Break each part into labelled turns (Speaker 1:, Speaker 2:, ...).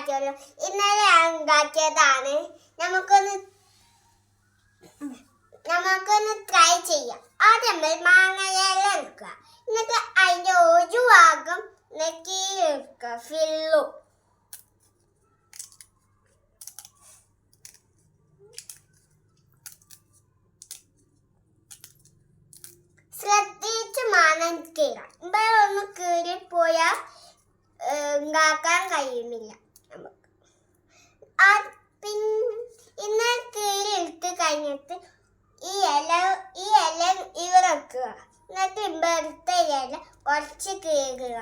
Speaker 1: ഉണ്ടാക്കിയല്ലോ ഇന്നലെ ഉണ്ടാക്കിയതാണ്. നമുക്കൊന്ന് നമുക്കൊന്ന് ട്രൈ ചെയ്യാം. ആദ്യം നമ്മൾ മാങ്ങയില എടുക്കുക. എന്നിട്ട് അതിന്റെ ഒരു ഭാഗം നെക്കി എടുക്കുക. ഫില്ലും ശ്രദ്ധിച്ച് മാനം കീറാം ഇവിടെ ഒന്ന് കീറിപ്പോയാൽ ഉണ്ടാക്കാൻ കഴിയുന്നില്ല. ഇന്ന് കീറി ഇട്ട് കഴിഞ്ഞിട്ട് ഈ ഇല ഈ ഇല ഇവിടെക്കുക എന്നിട്ട് ഇമ്പടുത്ത ഇല കുറച്ച് കീറുക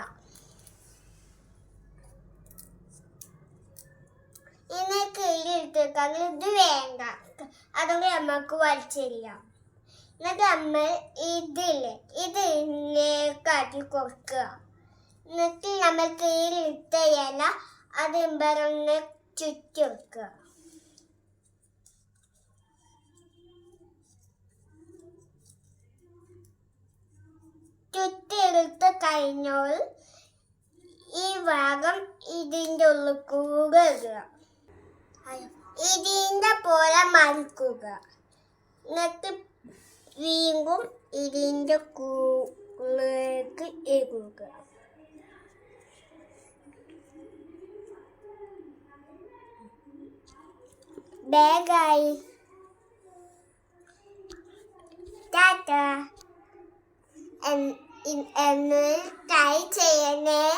Speaker 1: ഇന്ന് കീറി എടുത്തേക്കാണെങ്കിൽ ഇത് വേണ്ട. അതുകൊണ്ട് നമുക്ക് വലിച്ചെറിയാം എന്നിട്ട് നമ്മൾ ഇതില്ലേ ഇത് ഇതിലേക്കാക്കി കൊടുക്കുക. എന്നിട്ട് നമ്മൾ കീഴിലിട്ട ഇല അത് ഇമ്പറന്ന് ചുറ്റി കഴിഞ്ഞോൾ ഈ ഭാഗം ഇതിന്റെ ഉള്ളിൽ കൂടെ ഇടുക ഇതിന്റെ പോലെ മറിക്കുക എന്നിട്ട് വീണ്ടും ഇതിന്റെ കൂളിലേക്ക് ഇടുക ബാഗായി. ടാറ്റ. എന്ന് ട്രൈ ചെയ്യണേ.